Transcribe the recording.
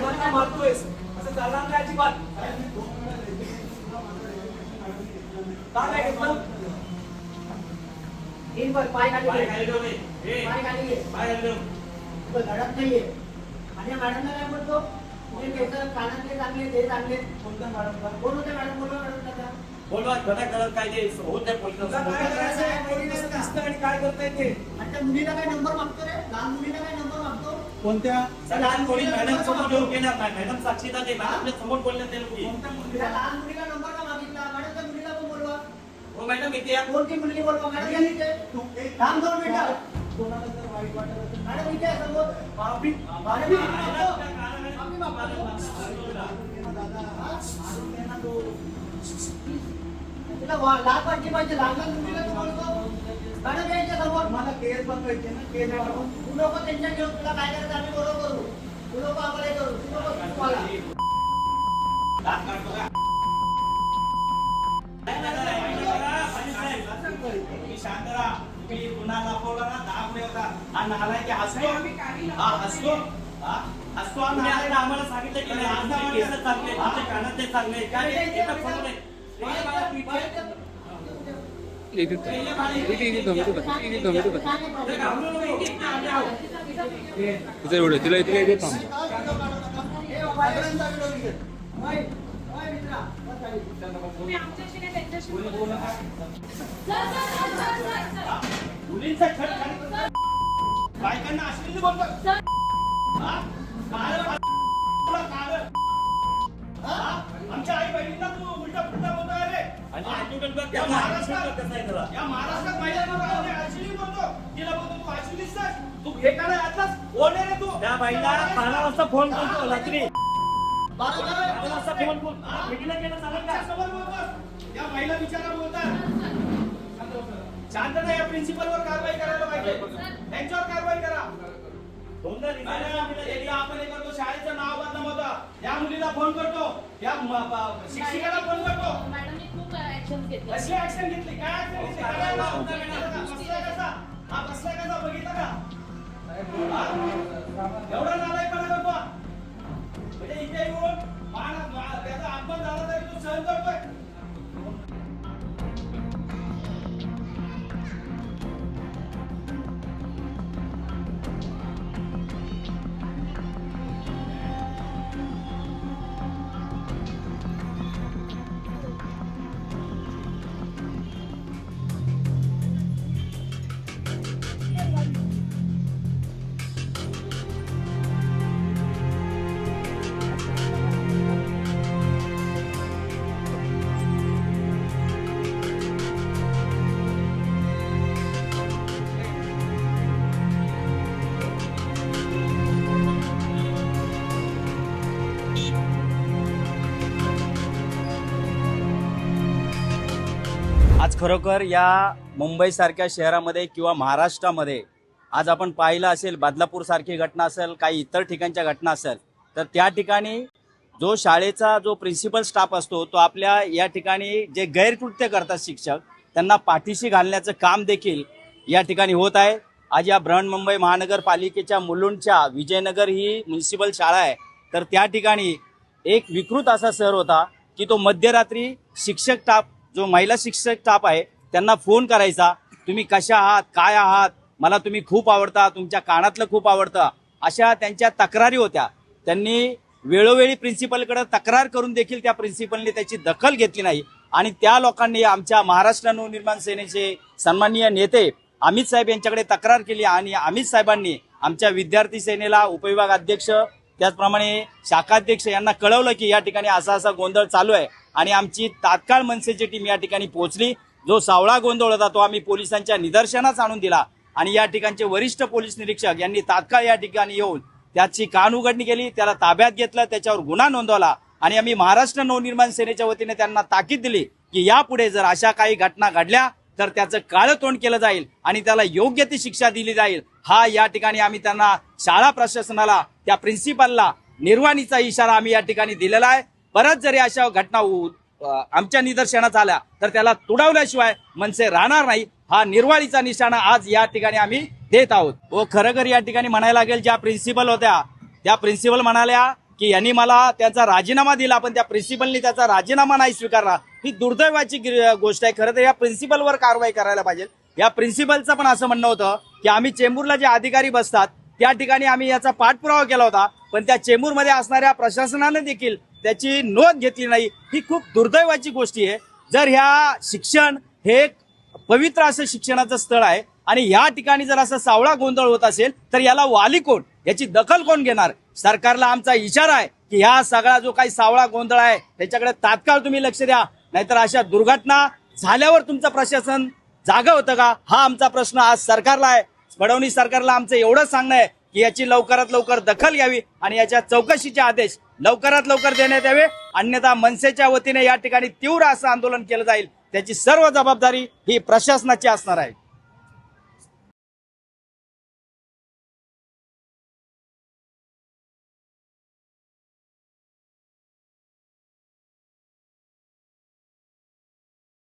असं चालणार नाही अजिबात. का नाही घेतलं? इन पर पाय खाली पाय घे. खाली ठेव रे. ए, पाय खाली घे. पाय खाली ठेव. तुला घडत नाहीये आणि मॅडमला काय म्हणतो हे केस कानातले चांगले ते चांगले? कोण होते मॅडम बोलवा मॅडम बोलवा घटक करत काय ते होत नाही पोलिसांचं. आणि काय करताय ते? आणि त्या मुलीला काय नंबर मागतो रे? लहान मुलीला काय नंबर मागतो? कोणत्या? लहान कोणी मॅडम समोर येऊन गेल्या मॅडम साक्षीदार आहे मॅडमच्या समोर बोलले ते लोक. कोणत्या त्या मुलीला लहान मुलीला नंबर का मागितला? मॅडम त्या मुलीला पण बोलवा. हो मॅडम इथे या. कोणती मुलगी बोलवा? मॅडम या इथे. तू एक थांब दोन मिनिटं कोणाला जर वाईट वाटत असेल. मॅडम इथे समोर. माफी माफी मागतो. माफी मागतो. दादा तू वाटली पाहिजे तू मॅडम यायच्या समोर मला केस बनवायचे ना केस बनवून तू लोक त्यांच्या घेऊन तुला काय करायचं आम्ही बरोबर करू. तू लोक आम्हाला करू तू लोक. तुम्ही शांत राहा. तुम्ही गुन्हा दाखवला ना गुन्हे होता हा नालायक आहे, हसतो? हा? हसतो हसतो. आम्हाला सांगितलं की केस चांगले आमचे कानातले चांगले काय? हे एकच समोर आहे. पहिले मला पीठ- एवढं तिला इथे काही थांब बायकांना बायकांचा विरोध या महाराष्ट्रात. या महाराष्ट्रात महिलांना काय अश्लील बोलतो तिला बोलतो तू अश्लील दिसतोस? तू हे काय आताच ओढे रे तू? त्या बाईला बारा वाजता फोन करतो रात्री. बारा बारा वाजता फोन करतो भेटीला गेलं चालेल का? समोर बोलतोस. या बोलतात शांतता या प्रिन्सिपलवर कारवाई करायला पाहिजे. त्यांच्यावर कारवाई करा. दोनदा आपण हे करतो शाळेचं नाव बदनाम होतं. या मुलीला फोन करतो. या शिक्षिकेला फोन करतो. ऍक्शन घेतल्या कशी ऍक्शन घेतली? काय ऍक्शन घेतली? करायला होता का? बसलाय कसा? हा बसलाय कसा? बघितलं का? हा? एवढा नालायकपणा करतो हा? म्हणजे इथे येऊन आज खरोखर या मुंबईसारख्या शहरामध्ये किंवा महाराष्ट्रामध्ये आज आपण पाहिलं असेल बदलापूर सारखी घटना असेल काही इतर ठिकाणच्या घटना असेल तर त्या ठिकाणी जो शाळेचा जो प्रिन्सिपल स्टाफ असतो तो आपल्या या ठिकाणी जे गैरकृत्य करतात शिक्षक त्यांना पाठीशी घालण्याचं काम देखील या ठिकाणी होत आहे. आज या बृहन्मुंबई महानगरपालिकेच्या मुलुंडच्या विजयनगर ही म्युन्सिपल शाळा आहे तर त्या ठिकाणी एक विकृत असा सर होता की तो मध्यरात्री शिक्षक स्टाफ जो महिला शिक्षक स्टाफ आहे त्यांना फोन करायचा तुम्ही कशा आहात? काय आहात? मला तुम्ही खूप आवडता तुमच्या कानातलं खूप आवडतं. अशा त्यांच्या तक्रारी होत्या. त्यांनी वेळोवेळी प्रिन्सिपलकडे तक्रार करून देखील त्या प्रिन्सिपलने त्याची दखल घेतली नाही. आणि त्या लोकांनी आमच्या महाराष्ट्र नवनिर्माण सेनेचे सन्माननीय नेते अमित साहेब यांच्याकडे तक्रार केली आणि अमित साहेबांनी आमच्या विद्यार्थी सेनेला उपविभाग अध्यक्ष त्याचप्रमाणे शाखाध्यक्ष यांना कळवलं की या ठिकाणी असा असा गोंधळ चालू आहे. आणि आमची तात्काळ मनसेची टीम या ठिकाणी पोहोचली. जो सावळा गोंधळ होता तो आम्ही पोलिसांच्या निदर्शनास आणून दिला. आणि या ठिकाणचे वरिष्ठ पोलीस निरीक्षक यांनी तात्काळ या ठिकाणी येऊन त्याची कान उघडणी केली त्याला ताब्यात घेतलं त्याच्यावर गुन्हा नोंदवला आणि आम्ही महाराष्ट्र नवनिर्माण सेनेच्या वतीने त्यांना ताकीद दिली की यापुढे जर अशा काही घटना घडल्या तर त्याचं काळं तोंड केलं जाईल आणि त्याला योग्य ती शिक्षा दिली जाईल. हा या ठिकाणी आम्ही त्यांना शाळा प्रशासनाला त्या प्रिन्सिपलला निर्वाणीचा इशारा आम्ही या ठिकाणी दिलेला आहे. परत जरी अशा घटना आमच्या निदर्शनात आल्या तर त्याला तुडवल्याशिवाय मनसे राहणार नाही. हा निर्वाळीचा निशाणा आज या ठिकाणी आम्ही देत आहोत. व खरं या ठिकाणी म्हणायला लागेल ज्या प्रिन्सिपल होत्या त्या प्रिन्सिपल म्हणाल्या की यांनी मला त्याचा राजीनामा दिला पण त्या प्रिन्सिपलनी त्याचा राजीनामा नाही स्वीकारला. ही दुर्दैवाची गोष्ट आहे. खरं तर या प्रिन्सिपलवर कारवाई करायला पाहिजे. या प्रिन्सिपलचं पण असं म्हणणं होतं की आम्ही चेंबूरला जे अधिकारी बसतात त्या ठिकाणी आम्ही याचा पाठपुरावा केला होता पण त्या चेंबूरमध्ये असणाऱ्या प्रशासनाने देखील त्याची नोंद घेतली नाही ही खूप दुर्दैवाची गोष्टी आहे. जर ह्या शिक्षण हे एक पवित्र असं शिक्षणाचं स्थळ आहे आणि या ठिकाणी जर असं सावळा गोंधळ होत असेल तर याला वाली कोण? याची दखल कोण घेणार? सरकारला आमचा इशारा आहे की ह्या सगळा जो काही सावळा गोंधळ आहे त्याच्याकडे तात्काळ तुम्ही लक्ष द्या. नाहीतर अशा दुर्घटना झाल्यावर तुमचं प्रशासन जागा होतं का? हा आमचा प्रश्न आज सरकारला आहे. फडणवीस सरकारला आमचं एवढंच सांगणं आहे. की याची लवकरात लवकर दखल घ्यावी आणि याच्या चौकशीचे आदेश लवकरात लवकर देण्यात यावे. अन्यथा मनसेच्या वतीने या ठिकाणी तीव्र असं आंदोलन केलं जाईल. त्याची सर्व जबाबदारी ही प्रशासनाची असणार आहे.